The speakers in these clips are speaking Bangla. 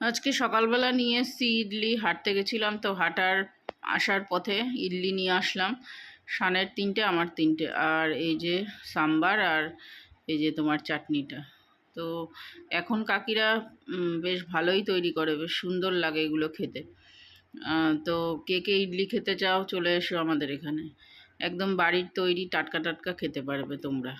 আজকে সকালবেলা নিয়ে এসেছি ইডলি, হাঁটতে গেছিলাম তো হাঁটার আসার পথে ইডলি নিয়ে আসলাম। সানের তিনটে, আমার তিনটে। আর এই যে সাম্বার আর এই যে তোমার চাটনিটা। তো এখন কাকিরা বেশ ভালোই তৈরি করে, বেশ সুন্দর লাগে এগুলো খেতে। তো কে কে ইডলি খেতে চাও চলে এসো আমাদের এখানে। একদম বাড়ির তৈরি টাটকা টাটকা খেতে পারবে তোমরা।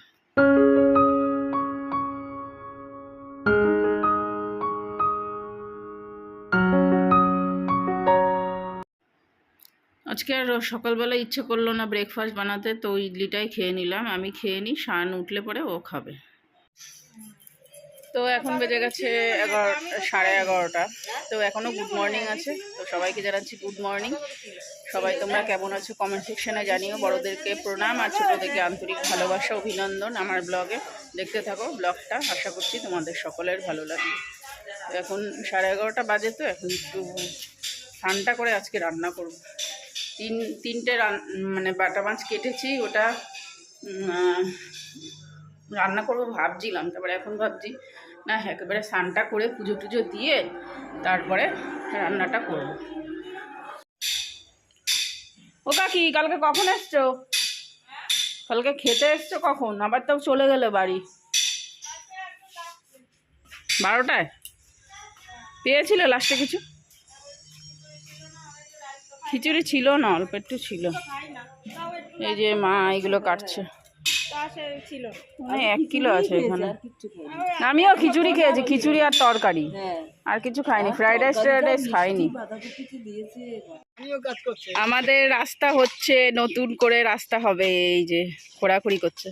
আজকে আর সকালবেলা ইচ্ছে করল না ব্রেকফাস্ট বানাতে, তো ইডলিটাই খেয়ে নিলাম। আমি খেয়ে নিই, শান উঠলে পরে ও খাবে। তো এখন বেজে গেছে এগারো সাড়ে এগারোটা। তো এখনও গুড মর্নিং আছে। তো সবাইকে জানাচ্ছি গুড মর্নিং সবাই তোমরা কেমন আছো কমেন্ট সেকশনে জানিও। বড়োদেরকে প্রণাম আর ছোটোদেরকে আন্তরিক ভালোবাসা, অভিনন্দন আমার ব্লগে দেখতে থাকো ব্লগটা আশা করছি তোমাদের সকলের ভালো লাগবে। এখন সাড়ে এগারোটা বাজে তো, এখন একটু ঠান্ডা করে আজকে রান্না করব। তিন, তিনটে মানে বাটা মাছ কেটেছি, ওটা রান্না করব ভাবছিলাম, তারপরে এখন ভাবছি, না, একেবারে স্নানটা করে পুজো টুজো দিয়ে তারপরে রান্নাটা করব। ও কাকি, কালকে কখন এসছো? কালকে খেতে এসছো কখন? আবার তো চলে গেলে বাড়ি। বারোটায়? পেয়েছিলে লাস্টে কিছু? খিচুড়ি ছিল না, অল্প একটু ছিল। এই যে মা এগুলো কাটছে। মানে এক কিলো আছে এখানে। আমিও খিচুড়ি খেয়েছি, খিচুড়ি আর তরকারি। আর কিছু খাইনি, ফ্রাইড রাইস ফ্রাইড রাইস খাইনি। আমাদের রাস্তা হচ্ছে নতুন করে রাস্তা হবে, এই যে খোঁড়াখুড়ি করছে।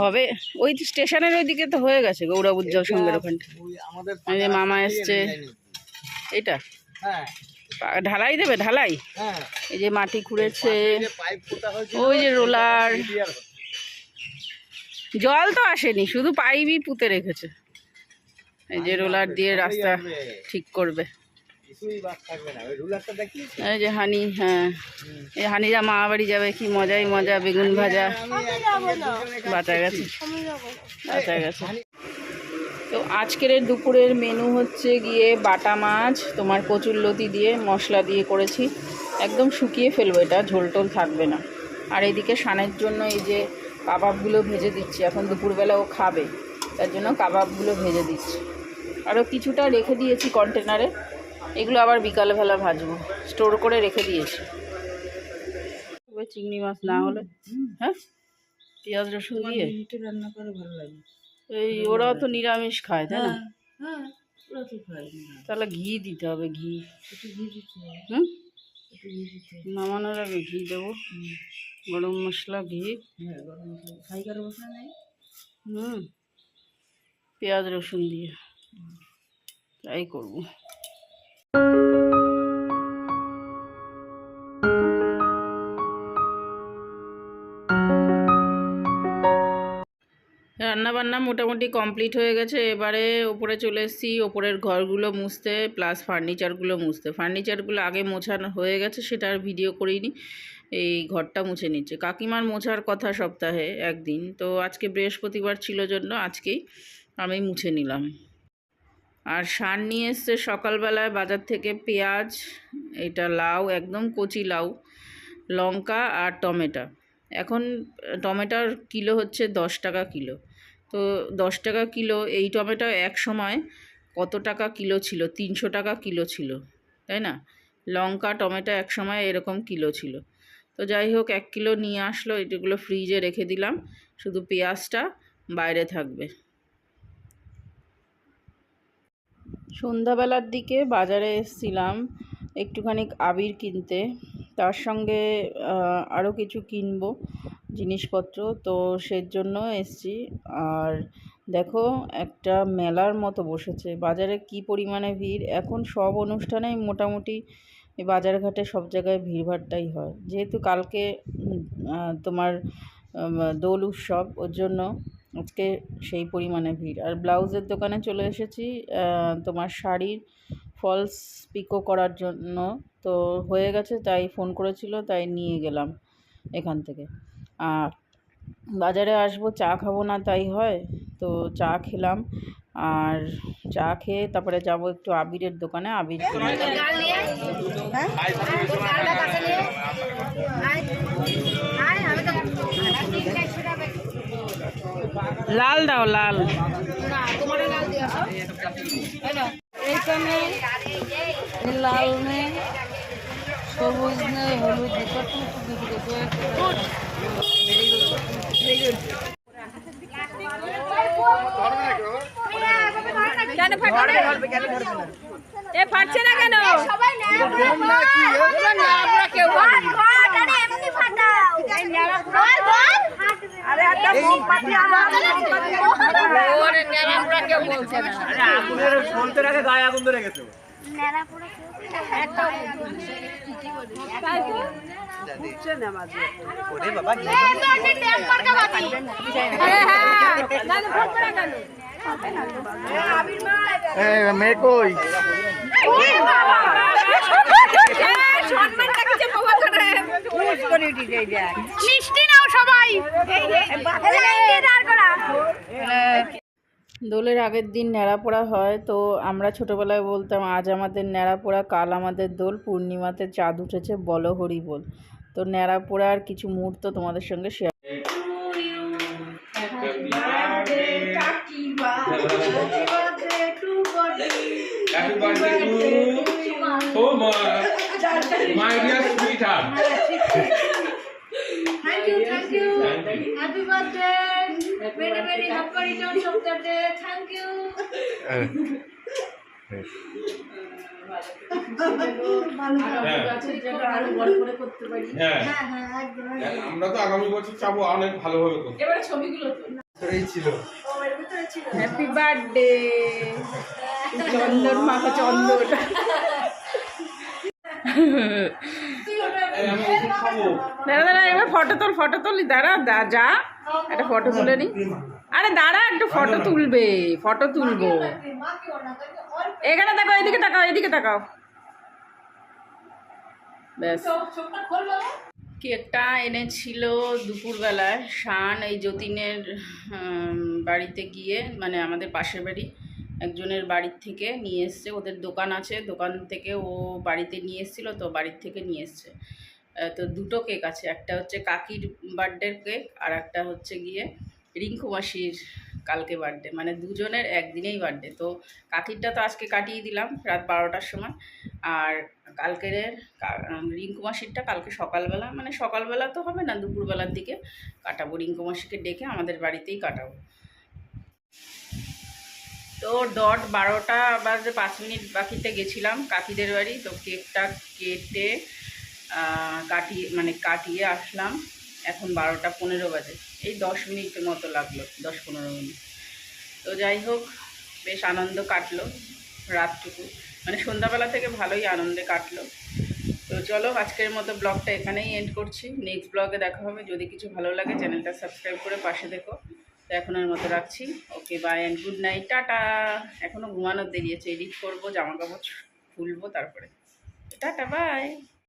হবে, ওই স্টেশনের ওইদিকে তো হয়ে গেছে গৌরব উজ্জ্বল সঙ্গের ওখানটা। মামা এসছে। এটা হ্যাঁ ঢালাই দেবে? ঢালাই? হ্যাঁ। এই যে মাটি খুঁড়েছে। ওই যে রোলার। জল তো আসেনি শুধু পাইপই পুঁতে রেখেছে। এই যে রোলার দিয়ে রাস্তা ঠিক করবে। এই যে হানি হ্যাঁ। এই হানিরা মা বাড়ি যাবে কি মজাই মজা বেগুন ভাজা। বাঁচা গেছে। বাঁচা গেছে। তো আজকের দুপুরের মেনু হচ্ছে গিয়ে বাটা মাছ তোমার কচুরলতি দিয়ে মশলা দিয়ে করেছি। একদম শুকিয়ে ফেলব এটা ঝোল টোল থাকবে না। আর এদিকে সানের জন্য এই যে কাবাবগুলো ভেজে দিচ্ছি এখন দুপুরবেলা ও খাবে তার জন্য কাবাবগুলো ভেজে দিচ্ছি। আরও কিছুটা রেখে দিয়েছি কন্টেনারে এগুলো আবার বিকালবেলা ভাজবো স্টোর করে রেখে দিয়েছি। চিংড়ি মাছ না হলে হ্যাঁ? পেঁয়াজ রসুন দিয়ে? রান্না করে ভালো লাগে। এই ওরাও তো নিরামিষ খায় তাই না? হ্যাঁ ওরা তো খাই তাহলে ঘি দিতে হবে ঘি। একটু ঘি দিতে হবে, হুম। নামানোর আগে ঘি দেবো। গরম মশলা ঘি। হ্যাঁ গরম মশলা। নেই? হুম। পেঁয়াজ রসুন দিয়ে। তাই করব। রান্না বান্না মোটামুটি কমপ্লিট হয়ে গেছে। এবারে ওপরে চলে এসেছি, ওপরের ঘরগুলো মুছতে প্লাস ফার্নিচারগুলো মুছতে। ফার্নিচারগুলো আগে মোছানো হয়ে গেছে, সেটা আর ভিডিও করিনি। এই ঘরটা মুছে নিচ্ছে। কাকিমার মোছার কথা সপ্তাহে একদিন। তো আজকে বৃহস্পতিবার ছিল জন্য আজকেই আমি মুছে নিলাম। আর সার নিয়ে এসছে সকালবেলায় বাজার থেকে পেঁয়াজ, এটা লাউ, একদম কচি লাউ, লঙ্কা আর টমেটো। এখন টমেটোর কিলো হচ্ছে দশ টাকা কিলো। তো দশ টাকা কিলো এই টমেটো এক সময় কত টাকা কিলো ছিল? তিনশো টাকা কিলো ছিল, তাই না? লঙ্কা, টমেটো এক সময় এরকম কিলো ছিল। তো যাই হোক, এক কিলো নিয়ে আসলো, এগুলো ফ্রিজে রেখে দিলাম। শুধু পেঁয়াজটা বাইরে থাকবে। সন্ধ্যাবেলার দিকে বাজারে এসেছিলাম একটুখানি আবির কিনতে। তার সঙ্গে আরও কিছু কিনবো। জিনিসপত্র। তো সের জন্য এসছি। আর দেখো, একটা মেলার মতো বসেছে। বাজারে কি পরিমাণে ভিড়? এখন সব অনুষ্ঠানেই মোটামুটি বাজারঘাটে সব জায়গায় ভিড়ভাড়টাই হয়। যেহেতু কালকে তোমার দোল উৎসব, ওর জন্য আজকে সেই পরিমাণে ভিড়। আর ব্লাউজের দোকানে চলে এসেছি তোমার শাড়ির ফলস পিকো করার জন্য। তো হয়ে গেছে, তাই ফোন করেছিল, তাই নিয়ে গেলাম এখান থেকে। আর বাজারে আসব চা খাব না তাই হয়। তো চা খেলাম। আর চা খেয়ে তারপরে যাব একটু আবিরের দোকানে। আবির কিনে লাল দাও লাল। লাল নেই সবুজ নেই হলুদ কেন ফাটবে এ ফাটছে না কেন সবাই আরে। আরে না পোড়া কেউ? এই তো একটা ট্যাপ মার্কা বাতি। হ্যাঁ হ্যাঁ মিষ্টি নাও সবাই এই, এই, লাইন দিয়ে দাঁড় করা। দোলের আগের দিন ন্যাড়া পোড়া হয় তো আমরা ছোটোবেলায় বলতাম আজ আমাদের ন্যাড়া পোড়া কাল আমাদের দোল পূর্ণিমাতে চাঁদ উঠেছে বলো হরি বল তো ন্যাড়া পোড়ার কিছু মুহূর্ত তোমাদের সঙ্গে share my dear sweetheart. Thank you. Thank you. Happy birthday. Very, very happy returns of the day. Thank you. আমরা তো আগামী বছর চাবো অনেক ভালোভাবে করতে এই ছিল হ্যাপি বার্থডে চন্দন। মাখা চন্দন দাঁড়া দাঁড়া এবার ফটো তোল ফটো তুলি। দাঁড়া দা যা। একটা ফটো তুলে নি। আরে দাঁড়া, একটু ফটো তুলবে ফটো তুলবো। এখানে তাকাও, এদিকে তাকাও এদিকে তাকাও। কেকটা এনেছিল দুপুরবেলায়, শান এই যতীনের বাড়িতে গিয়ে মানে আমাদের পাশের বাড়ি, একজনের বাড়ির থেকে নিয়ে এসছে। ওদের দোকান আছে, দোকান থেকে ও বাড়িতে নিয়ে এসেছিল, তো বাড়ির থেকে নিয়ে এসছে। তো দুটো কেক আছে। একটা হচ্ছে কাকির বার্থডের কেক আর একটা হচ্ছে গিয়ে রিঙ্কু মাসির কালকে বার্থডে মানে দুজনের একদিনেই বার্থডে তো কাকিরটা তো আজকে কাটিয়ে দিলাম রাত বারোটার সময়। আর কালকের রিঙ্কু মাসিরটা কালকে সকালবেলা মানে সকালবেলা তো হবে না, দুপুরবেলার দিকে কাটাবো। রিঙ্কু মাসিকে ডেকে আমাদের বাড়িতেই কাটাবো। তো ডট বারোটা বাজে পাঁচ মিনিট বাকিতে গেছিলাম কাকিদের বাড়ি। তো কেকটা কেটে কাটিয়ে মানে কাটিয়ে আসলাম। এখন বারোটা পনেরো বাজে। এই দশ মিনিট মতো লাগল, দশ পনেরো মিনিট। তো যাই হোক, বেশ আনন্দ কাটলো রাতটুকু। মানে সন্ধ্যাবেলা থেকে ভালোই আনন্দে কাটলো। তো চলো, আজকের মতো ব্লগটা এখানেই এন্ড করছি। নেক্সট ব্লগে দেখা হবে। যদি কিছু ভালো লাগে, চ্যানেলটা সাবস্ক্রাইব করে পাশে দেখো। তো এখনের মতো রাখছি। Okay bye and good night tata! এখনও ঘুমানোর দেরি আছে। এডিট করব জামা কাপড় খুলবো, তারপরে। Tata bye